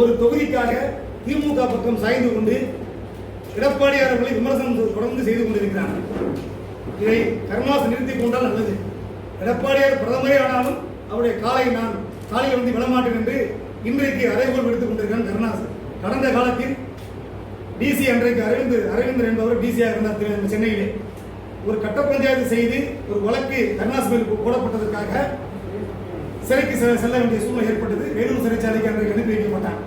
ஒரு தொகுதிக்காக திமுக பக்கம் சாய்ந்து கொண்டு எடப்பாடி அவர்களை விமர்சனம் தொடர்ந்து செய்து கொண்டிருக்கிறார்கள். இதை கருணாஸ் நிறுத்திக் கொண்டால் நல்லது. எடப்பாடியார் பிரதமரே ஆனாலும் அவருடைய காலை நான் காலையில் வந்து விடமாட்டேன் என்று இன்றைக்கு அறைகோல் விடுத்துக் கொண்டிருக்கிறான் கருணாஸ் கடந்த காலத்தில் டிசி அன்றைக்கு அரவிந்த் அரவிந்தர் என்பவர் டிசியாக இருந்தார் சென்னையிலே. ஒரு கட்ட பஞ்சாயத்து செய்து ஒரு வழக்கு கருணாஸ் மேல் போடப்பட்டதற்காக சிறைக்கு செல்ல வேண்டிய சூழ்நிலை ஏற்பட்டது. வேலூர் சிறைச்சாலைக்கு அன்றைக்கு அனுப்பி வைக்கப்பட்டான்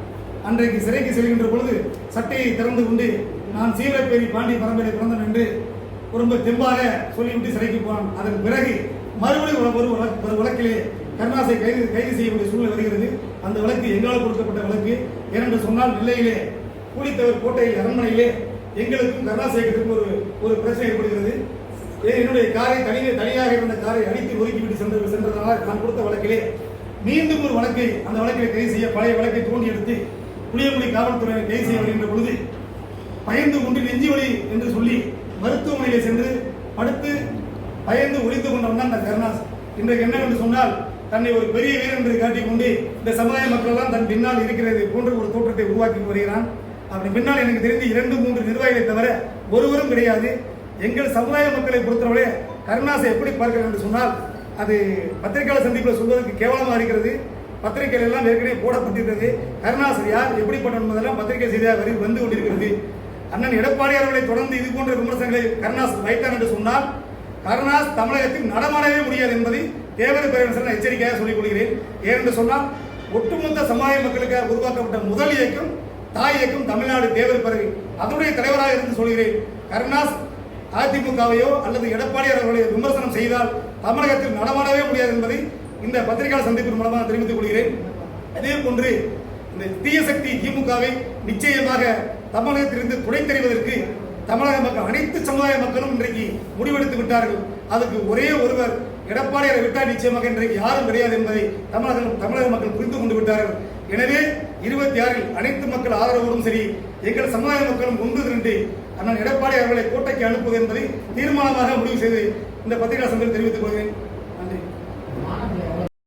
அன்றைக்கு சிறைக்கு செல்கின்ற பொழுது சட்டையை திறந்து கொண்டு நான் சீவரப்பேரி பாண்டி பரம்பரை பிறந்தன் என்று ரொம்ப தெம்பாக சொல்லிவிட்டு சிறைக்கு போனான். அதன் பிறகு மறுபடியும் ஒரு- ஒரு வழக்கு- ஒரு வழக்கிலே கருணாசை கைது கைது செய்ய வேண்டிய சூழ்நிலை வருகிறது. அந்த வழக்கு எங்களால் கொடுக்கப்பட்ட வழக்கு. ஏனென்று சொன்னால் நெல்லையிலே கூலித்தவர் கோட்டையில் அரண்மனையிலே எங்களுக்கும் கருணாசேகருக்கும் ஒரு ஒரு பிரச்சனை ஏற்படுகிறது. ஏ- என்னுடைய காரை தனியே தனியாக இருந்த காரை அடித்து ஒதுக்கிவிட்டு சென்று நான் கொடுத்த வழக்கிலே மீண்டும் ஒரு வழக்கை அந்த வழக்கை கைது செய்ய பழைய வழக்கை தோண்டி எடுத்து புளியமொழி காவல்துறையினர் கைது செய்ய வருகின்ற பொழுது பயந்து கொண்டு நெஞ்சி வலி என்று சொல்லி மருத்துவமனையிலே சென்று படுத்து பயந்து ஒழித்துக் கொண்டவன் தான் கருணாஸ் இன்றைக்கு என்னவென்று சொன்னால் தன்னை ஒரு பெரிய வீரன் என்று காட்டிக்கொண்டு இந்த சமுதாய மக்கள் எல்லாம் தன் பின்னால் இருக்கிறது போன்ற ஒரு தோற்றத்தை உருவாக்கி வருகிறான். அப்படி பின்னால் எனக்கு தெரிந்து இரண்டு மூன்று நிர்வாகிகளை தவிர ஒருவரும் கிடையாது. எங்கள் சமுதாய மக்களை பொறுத்தவரை கருணாசை எப்படி பார்க்கிறேன் என்று சொன்னால் அது பத்திரிகையாளர் சந்திப்பில் சொல்வதற்கு கேவலமாக இருக்கிறது. பத்திரிகைகள் எல்லாம் ஏற்கனவே போடப்பட்டிருக்கிறது. கருணாசிரியார் யார் எப்படிப்பட்ட பத்திரிகை செய்தியாக வரி வந்து கொண்டிருக்கிறது. அண்ணன் எடப்பாடி அவர்களை தொடர்ந்து இது போன்ற விமர்சனங்களை கருணாஸ் வைத்தார் என்று சொன்னால் கருணாஸ் தமிழகத்தில் நடமாடவே முடியாது என்பதை தேவர பேரரசர் எச்சரிக்கையாக சொல்லிக் கொள்கிறேன். ஏனென்று சொன்னால் ஒட்டுமொத்த சமுதாய மக்களுக்காக உருவாக்கப்பட்ட முதல் இயக்கம் தாய் இயக்கம் தமிழ்நாடு தேவர் பிறகு அதனுடைய தலைவராக இருந்து சொல்கிறேன். கருணாஸ் அதிமுகவையோ அல்லது எடப்பாடியார் அவர்களை விமர்சனம் செய்தால் தமிழகத்தில் நடமாடவே முடியாது என்பதை இந்த பத்திரிகையாளர் சந்திப்பின் மூலமாக தெரிவித்துக் கொள்கிறேன். அதே போன்று இந்த தீய சக்தி திமுகவை நிச்சயமாக தமிழகத்திலிருந்து துடை தெரிவதற்கு தமிழக மக்கள் அனைத்து சமுதாய மக்களும் இன்றைக்கு முடிவெடுத்து விட்டார்கள். அதுக்கு ஒரே ஒருவர் எடப்பாடியாரை விட்டால் நிச்சயமாக இன்றைக்கு யாரும் கிடையாது என்பதை தமிழக தமிழக மக்கள் புரிந்து கொண்டு விட்டார்கள். எனவே இருபத்தி ஆறில் அனைத்து மக்கள் ஆதரவோடும் சரி எங்கள் சமுதாய மக்களும் ஒன்று திரண்டு அண்ணன் எடப்பாடி அவர்களை கோட்டைக்கு அனுப்புவது என்பதை தீர்மானமாக முடிவு செய்து இந்த பத்திரிகை சந்தையில் தெரிவித்துக் கொள்கிறேன். நன்றி.